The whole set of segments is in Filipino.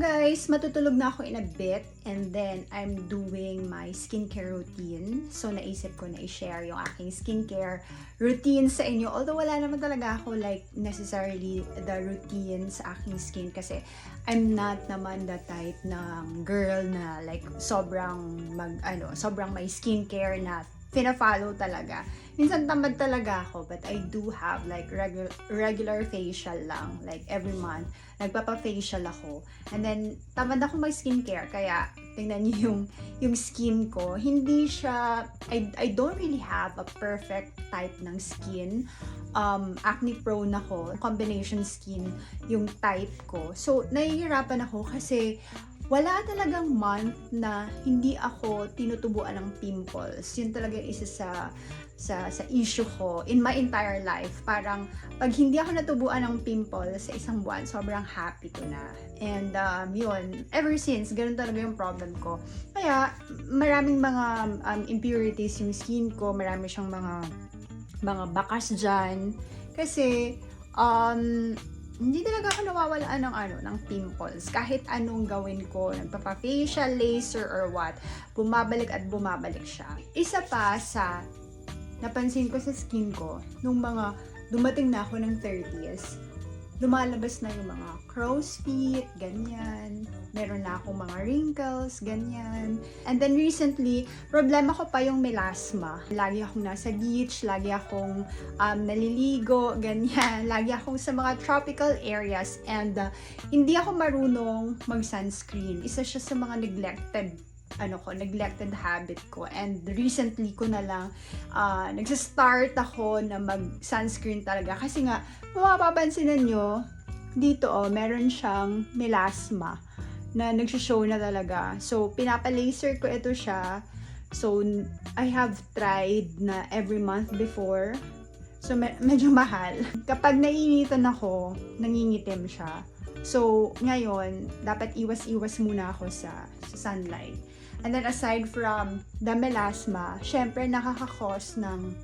guys, matutulog na ako in a bit and then I'm doing my skincare routine. So naisip ko na i-share yung aking skincare routine sa inyo. Although wala naman talaga ako like necessarily the routine sa aking skin kasi I'm not naman the type ng girl na like sobrang mag ano, sobrang may skincare na fina-follow talaga. Minsan tamad talaga ako, but I do have like regular regular facial lang, like every month. Nagpapa-facial ako. And then tamad ako mag skincare, kaya tingnan niyo yung yung skin ko. Hindi siya I I don't really have a perfect type ng skin. Um, acne prone ako, combination skin yung type ko. So, nahihirapan ako kasi wala talagang month na hindi ako tinutubuan ng pimples. Yun talaga yung isa sa sa sa issue ko in my entire life. Parang pag hindi ako natubuan ng pimples sa isang buwan, sobrang happy ko na. And um, yun, ever since, ganun talaga yung problem ko. Kaya maraming mga um, impurities yung skin ko, marami siyang mga mga bakas dyan. Kasi um, hindi talaga ako nawawalaan ng ano, ng pimples. Kahit anong gawin ko, nagpapa-facial, laser, or what, bumabalik at bumabalik siya. Isa pa sa napansin ko sa skin ko, nung mga dumating na ako ng 30s, lumalabas na yung mga crow's feet, ganyan. Meron na akong mga wrinkles, ganyan. And then recently, problema ko pa yung melasma. Lagi akong nasa beach, lagi akong um, naliligo, ganyan. Lagi akong sa mga tropical areas and uh, hindi ako marunong mag-sunscreen. Isa siya sa mga neglected ano ko, neglected habit ko. And recently ko na lang uh, nagsistart ako na mag-sunscreen talaga. Kasi nga, kung mapapansin nyo, dito oh, meron siyang melasma na nagsishow na talaga. So, pinapa-laser ko ito siya. So, I have tried na every month before. So, me- medyo mahal. Kapag naiinitan ako, nangingitim siya. So, ngayon, dapat iwas-iwas muna ako sa, sa sunlight. And then aside from the melasma, syempre nakakakos ng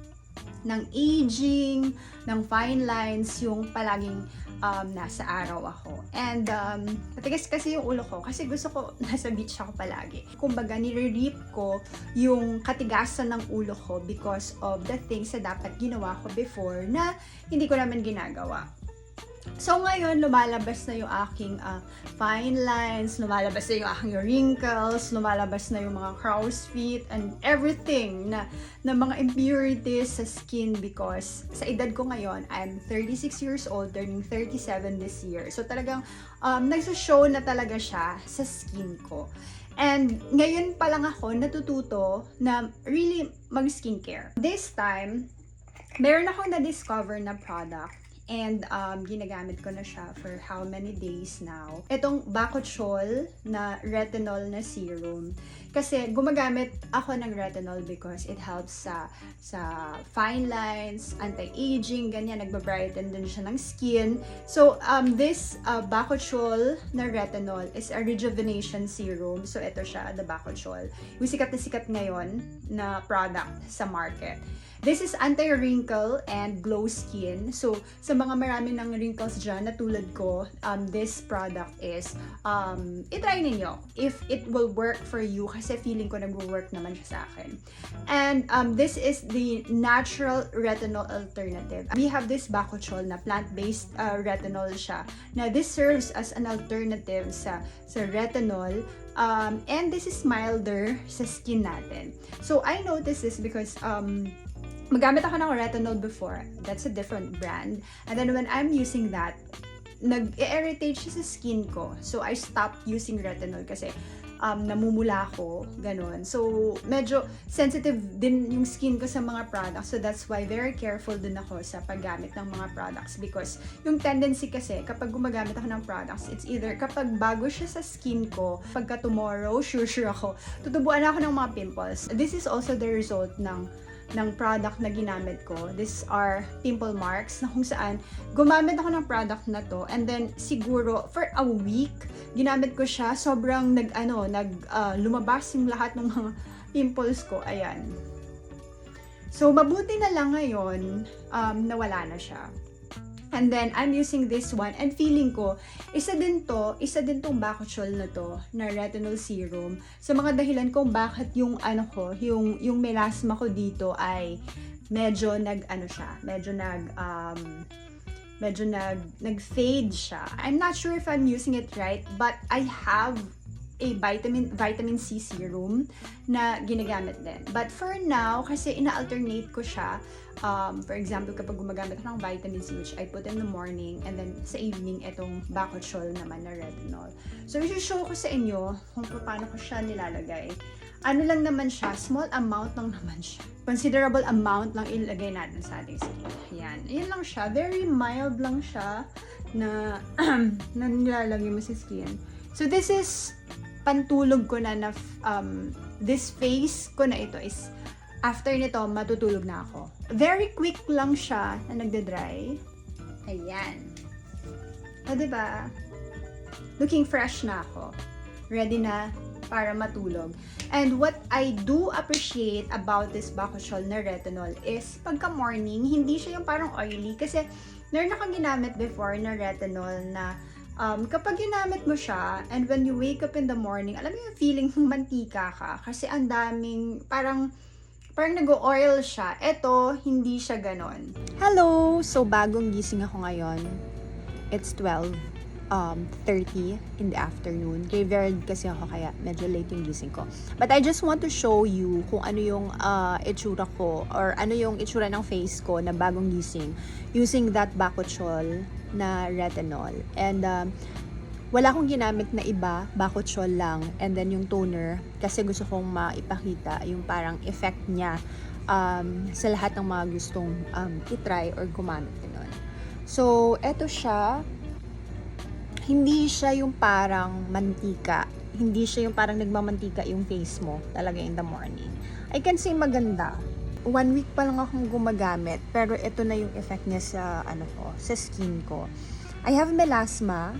ng aging, ng fine lines, yung palaging um, nasa araw ako. And um, matigas kasi yung ulo ko kasi gusto ko nasa beach ako palagi. Kumbaga, nire-rip ko yung katigasan ng ulo ko because of the things na dapat ginawa ko before na hindi ko naman ginagawa. So ngayon, lumalabas na yung aking uh, fine lines, lumalabas na yung aking wrinkles, lumalabas na yung mga crow's feet, and everything na, na mga impurities sa skin because sa edad ko ngayon, I'm 36 years old, turning 37 this year. So talagang um, nagsashow na talaga siya sa skin ko. And ngayon pa lang ako natututo na really mag-skincare. This time, meron akong na-discover na product And um, ginagamit ko na siya for how many days now. Itong Bakuchol na retinol na serum. Kasi gumagamit ako ng retinol because it helps sa sa fine lines, anti-aging, ganyan, nagbabrighten din siya ng skin. So, um, this uh, Bakuchol na retinol is a rejuvenation serum. So, ito siya, the Bakuchol. Yung sikat na sikat ngayon na product sa market. This is anti-wrinkle and glow skin. So, sa mga marami ng wrinkles dyan na tulad ko, um, this product is, um, itry ninyo if it will work for you kasi feeling ko nag-work naman siya sa akin. And um, this is the natural retinol alternative. We have this Bakuchol na plant-based uh, retinol siya. Na this serves as an alternative sa, sa retinol Um, and this is milder sa skin natin. So, I noticed this because um, magamit ako ng retinol before. That's a different brand. And then when I'm using that, nag-irritate siya sa skin ko. So, I stopped using retinol kasi um, namumula ako, ganun. So, medyo sensitive din yung skin ko sa mga products. So, that's why very careful din ako sa paggamit ng mga products because yung tendency kasi kapag gumagamit ako ng products, it's either kapag bago siya sa skin ko, pagka tomorrow, sure sure ako, tutubuan ako ng mga pimples. This is also the result ng ng product na ginamit ko. These are pimple marks na kung saan gumamit ako ng product na to and then siguro for a week ginamit ko siya sobrang nag ano nag uh, lumabas yung lahat ng mga pimples ko. Ayan. So mabuti na lang ngayon um, nawala na siya. And then, I'm using this one. And feeling ko, isa din to, isa din tong Bakuchiol na to, na retinol serum. Sa mga dahilan kung bakit yung ano ko, yung, yung melasma ko dito ay medyo nag, ano siya, medyo nag, um, medyo nag, nag-fade siya. I'm not sure if I'm using it right, but I have a vitamin vitamin C serum na ginagamit din. But for now, kasi ina-alternate ko siya, um, for example, kapag gumagamit ako ng vitamin C, which I put in the morning, and then sa evening, itong Bakuchiol naman na retinol. So, i-show ko sa inyo kung paano ko siya nilalagay. Ano lang naman siya, small amount lang naman siya. Considerable amount lang ilagay natin sa ating skin. Ayan. Ayan lang siya. Very mild lang siya na, na nilalagay mo sa skin. So, this is pantulog ko na na um, this face ko na ito is after nito matutulog na ako. Very quick lang siya na nagde-dry. Ayan. O, diba? Looking fresh na ako. Ready na para matulog. And what I do appreciate about this Bakuchiol na retinol is pagka morning, hindi siya yung parang oily kasi meron akong ginamit before na retinol na um, kapag ginamit mo siya, and when you wake up in the morning, alam mo yung feeling mong mantika ka. Kasi ang daming, parang, parang nag-oil siya. Ito, hindi siya ganon. Hello! So, bagong gising ako ngayon. It's 12 um, 30 in the afternoon. Graveyard kasi ako kaya medyo late yung gising ko. But I just want to show you kung ano yung uh, itsura ko or ano yung itsura ng face ko na bagong gising using that Bakuchiol na retinol. And um, wala akong ginamit na iba, Bakuchiol lang, and then yung toner kasi gusto kong maipakita yung parang effect niya um, sa lahat ng mga gustong um, itry or gumamit nun. So, eto siya hindi siya yung parang mantika. Hindi siya yung parang nagmamantika yung face mo talaga in the morning. I can say maganda. One week pa lang akong gumagamit, pero ito na yung effect niya sa, ano ko, sa skin ko. I have melasma.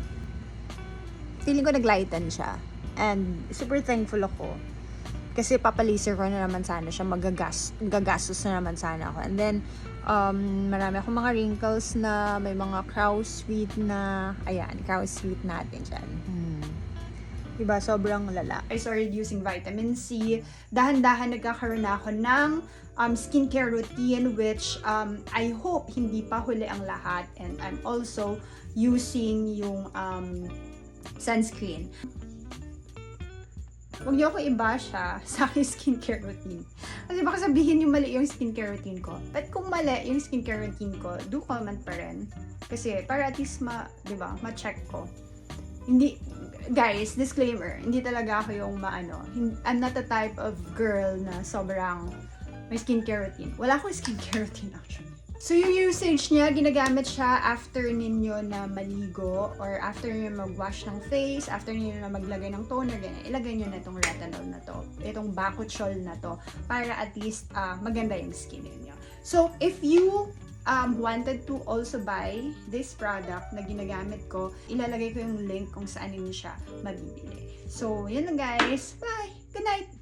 Feeling ko naglighten siya. And super thankful ako. Kasi papalaser ko na naman sana siya, magagas, gagastos na naman sana ako. And then, um, marami akong mga wrinkles na may mga crow sweet na, ayan, crow sweet natin dyan. Hmm. Diba, sobrang lala. I started using vitamin C. Dahan-dahan nagkakaroon na ako ng um, skincare routine which um, I hope hindi pa huli ang lahat. And I'm also using yung um, sunscreen. Huwag niyo ako i-basha sa aking skincare routine. Kasi baka sabihin yung mali yung skincare routine ko. But kung mali yung skincare routine ko, do comment pa rin. Kasi para at least ma, di ba, ma-check ko. Hindi, guys, disclaimer, hindi talaga ako yung maano. I'm not the type of girl na sobrang may skincare routine. Wala akong skincare routine actually. So, yung usage niya, ginagamit siya after ninyo na maligo or after ninyo mag-wash ng face, after ninyo na maglagay ng toner, ganyan. Ilagay nyo na itong retinol na to, itong Bakuchiol na to, para at least ah, maganda yung skin ninyo. So, if you um, wanted to also buy this product na ginagamit ko, ilalagay ko yung link kung saan ninyo siya mabibili. So, yun lang guys. Bye! Good night!